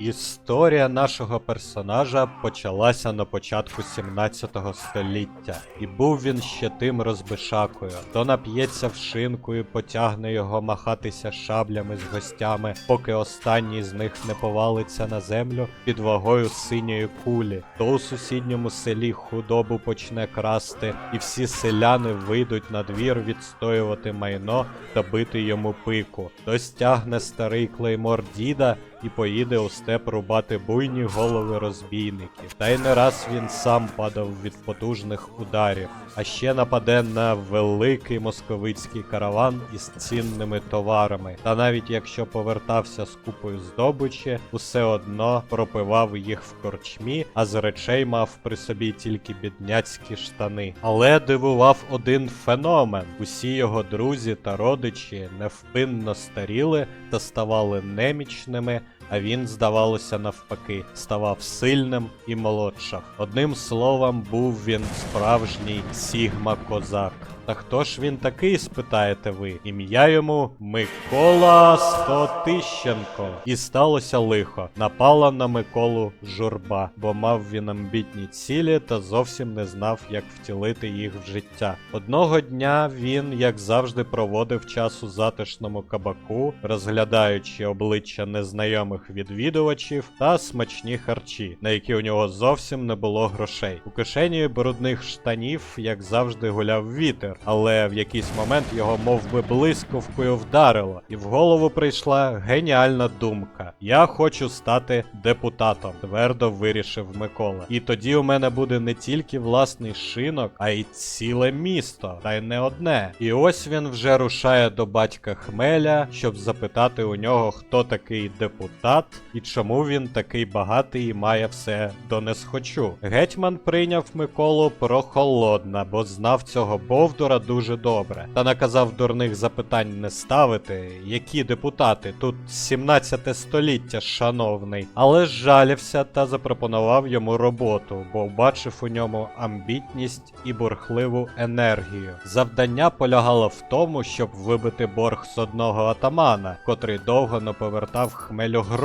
Історія нашого персонажа почалася на початку 17 століття, і був він ще тим розбишакою. То нап'ється в шинку і потягне його махатися шаблями з гостями, поки останній з них не повалиться на землю під вагою синьої кулі, то у сусідньому селі худобу почне красти, і всі селяни вийдуть на двір відстоювати майно та бити йому пику. То стягне старий клеймор діда і поїде у степ рубати буйні голови розбійників. Та й не раз він сам падав від потужних ударів, а ще нападе на великий московицький караван із цінними товарами. Та навіть якщо повертався з купою здобичі, усе одно пропивав їх в корчмі, а з речей мав при собі тільки бідняцькі штани. Але дивував один феномен: усі його друзі та родичі невпинно старіли та ставали немічними. А він, здавалося, навпаки, ставав сильним і молодшав. Одним словом, був він справжній Сігма Козак. Та хто ж він такий, спитаєте ви? Ім'я йому Микола Стотищенко. І сталося лихо. Напала на Миколу журба, бо мав він амбітні цілі та зовсім не знав, як втілити їх в життя. Одного дня він, як завжди, проводив час у затишному кабаку, розглядаючи обличчя незнайомих відвідувачів та смачні харчі, на які у нього зовсім не було грошей. У кишені брудних штанів, як завжди, гуляв вітер, але в якийсь момент його мов би блискавкою вдарило, і в голову прийшла геніальна думка: Я хочу стати депутатом, твердо вирішив Микола. І тоді у мене буде не тільки власний шинок, а й ціле місто, та й не одне. І ось він вже рушає до батька Хмеля, щоб запитати у нього, хто такий депутат і чому він такий багатий і має все до несхочу. Гетьман прийняв Миколу прохолодно, бо знав цього Бовдура дуже добре, та наказав дурних запитань не ставити, які депутати тут 17 століття, шановний, але жалівся та запропонував йому роботу, бо бачив у ньому амбітність і бурхливу енергію. Завдання полягало в тому, щоб вибити борг з одного атамана, котрий довго не повертав хмелю гроші.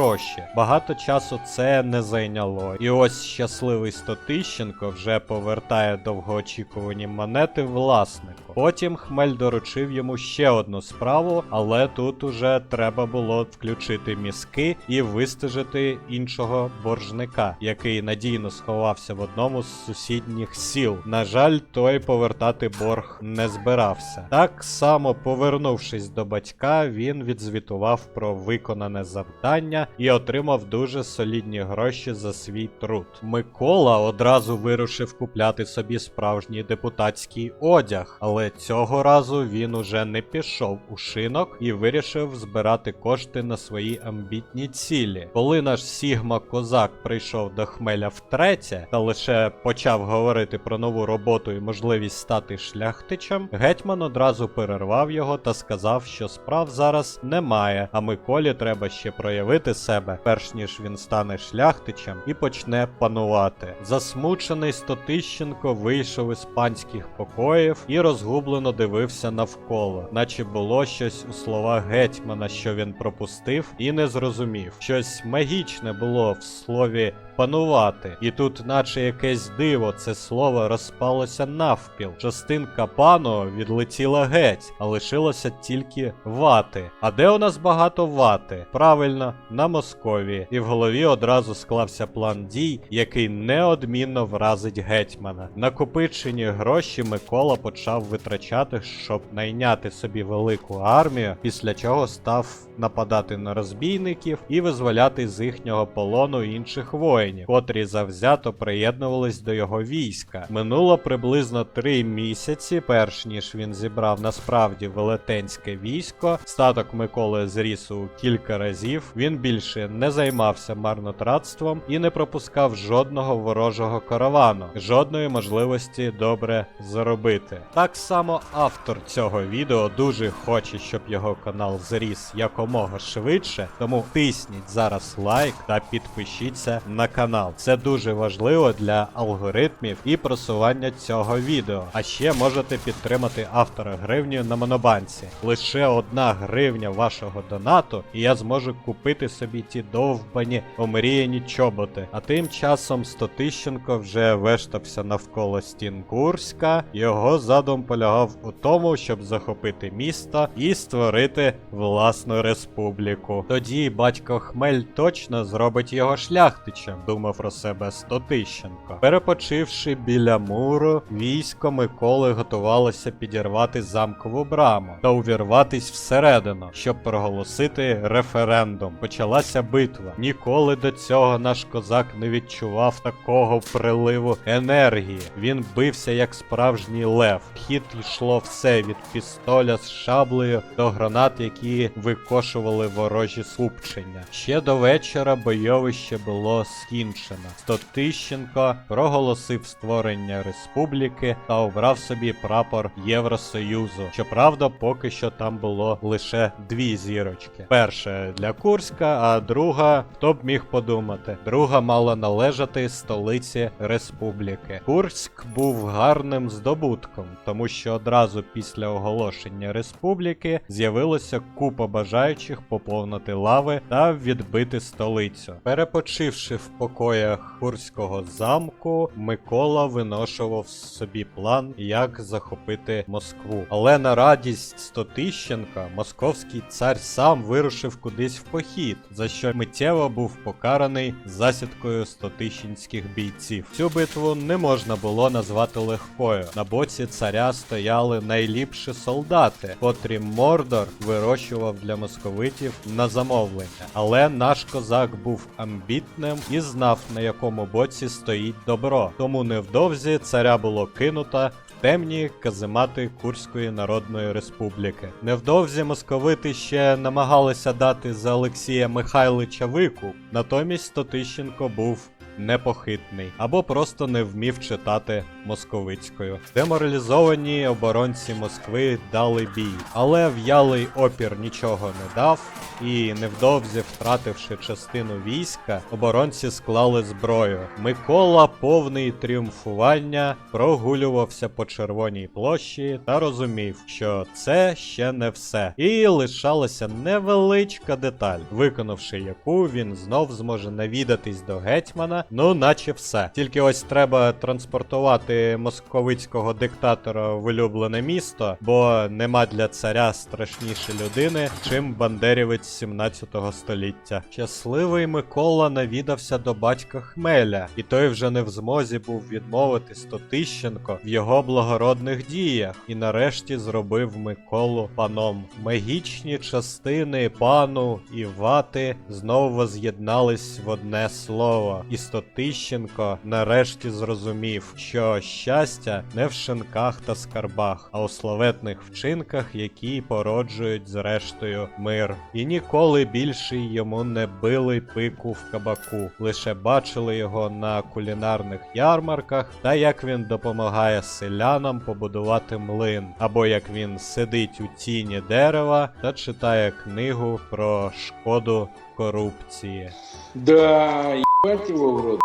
Багато часу це не зайняло. І ось щасливий Стотищенко вже повертає довгоочікувані монети власнику. Потім хмель доручив йому ще одну справу, але тут уже треба було включити мізки і вистежити іншого боржника, який надійно сховався в одному з сусідніх сіл. На жаль, той повертати борг не збирався. Так само, повернувшись до батька, він відзвітував про виконане завдання і отримав дуже солідні гроші за свій труд. Микола одразу вирушив купляти собі справжній депутатський одяг, але цього разу він уже не пішов у шинок і вирішив збирати кошти на свої амбітні цілі. Коли наш Сігма Козак прийшов до хмеля втретє та лише почав говорити про нову роботу і можливість стати шляхтичем, гетьман одразу перервав його та сказав, що справ зараз немає, а Миколі треба ще проявити себе, перш ніж він стане шляхтичем і почне панувати. Засмучений Стотищенко вийшов із панських покоїв і розгублено дивився навколо, наче було щось у словах гетьмана, що він пропустив, і не зрозумів. Щось магічне було в слові панувати. І тут, наче якесь диво, це слово розпалося навпіл. Частинка пану відлетіла геть, а лишилося тільки вати. А де у нас багато вати? Правильно, на Московії. І в голові одразу склався план дій, який неодмінно вразить гетьмана. Накопичені гроші Микола почав витрачати, щоб найняти собі велику армію, після чого став нападати на розбійників і визволяти з їхнього полону інших воїнів, котрі завзято приєднувались до його війська. Минуло приблизно три місяці, перш ніж він зібрав насправді велетенське військо. Статок Миколи зріс у кілька разів. Він більше не займався марнотратством і не пропускав жодного ворожого каравану, жодної можливості добре заробити. Так само автор цього відео дуже хоче, щоб його канал зріс якомога швидше, тому тисніть зараз лайк та підпишіться на канал. Це дуже важливо для алгоритмів і просування цього відео. А ще можете підтримати автора гривню на монобанці. Лише одна гривня вашого донату, і я зможу купити собі ті довбані омріяні чоботи. А тим часом Стотищенко вже вештався навколо стін Курська. Його задум полягав у тому, щоб захопити місто і створити власну республіку. Тоді батько Хмель точно зробить його шляхтичем, думав про себе Стотищенко. Перепочивши біля муру, військо Миколи готувалося підірвати замкову браму та увірватись всередину, щоб проголосити референдум. Почалася битва. Ніколи до цього наш козак не відчував такого приливу енергії. Він бився як справжній лев. Хід йшло все від пістоля з шаблею до гранат, які викошували ворожі скупчення. Ще до вечора бойовище було скінчено. Стотищенко проголосив створення республіки та обрав собі прапор Євросоюзу. Щоправда, поки що там було лише дві зірочки. Перша для Курська, а друга, хто б міг подумати, друга мала належати столиці республіки. Курськ був гарним здобутком, тому що одразу після оголошення республіки з'явилося купа бажаючих поповнити лави та відбити столицю. Перепочивши в покоях Курського замку, Микола виношував собі план, як захопити Москву. Але на радість Стотищенка московський цар сам вирушив кудись в похід, за що миттєво був покараний засідкою стотищенських бійців. Цю битву не можна було назвати легкою. На боці царя стояли найліпші солдати, котрі Мордор вирощував для московитів на замовлення. Але наш козак був амбітним і знав, на якому боці стоїть добро. Тому невдовзі царя було кинуто темні каземати Курської Народної Республіки. Невдовзі московити ще намагалися дати за Олексія Михайлича викуп, натомість Стотищенко був непохитний або просто не вмів читати московицькою. Деморалізовані оборонці Москви дали бій, але в'ялий опір нічого не дав, і невдовзі, втративши частину війська, оборонці склали зброю. Микола, повний тріумфування, прогулювався по червоній площі та розумів, що це ще не все. І лишалася невеличка деталь, виконавши яку він знов зможе навідатись до гетьмана, ну наче все. Тільки ось треба транспортувати московицького диктатора в улюблене місто, бо нема для царя страшніше людини, чим бандерівець 17 століття. Щасливий Микола навідався до батька Хмеля, і той вже не в змозі був відмовити Стотищенко в його благородних діях, і нарешті зробив Миколу паном. Магічні частини пану і вати знову воз'єднались в одне слово, і Стотищенко нарешті зрозумів, що щастя не в шинках та скарбах, а у славетних вчинках, які породжують зрештою мир. І ніколи більше йому не били пику в кабаку, лише бачили його на кулінарних ярмарках, та як він допомагає селянам побудувати млин, або як він сидить у тіні дерева та читає книгу про шкоду корупції. Да, ебать в рот.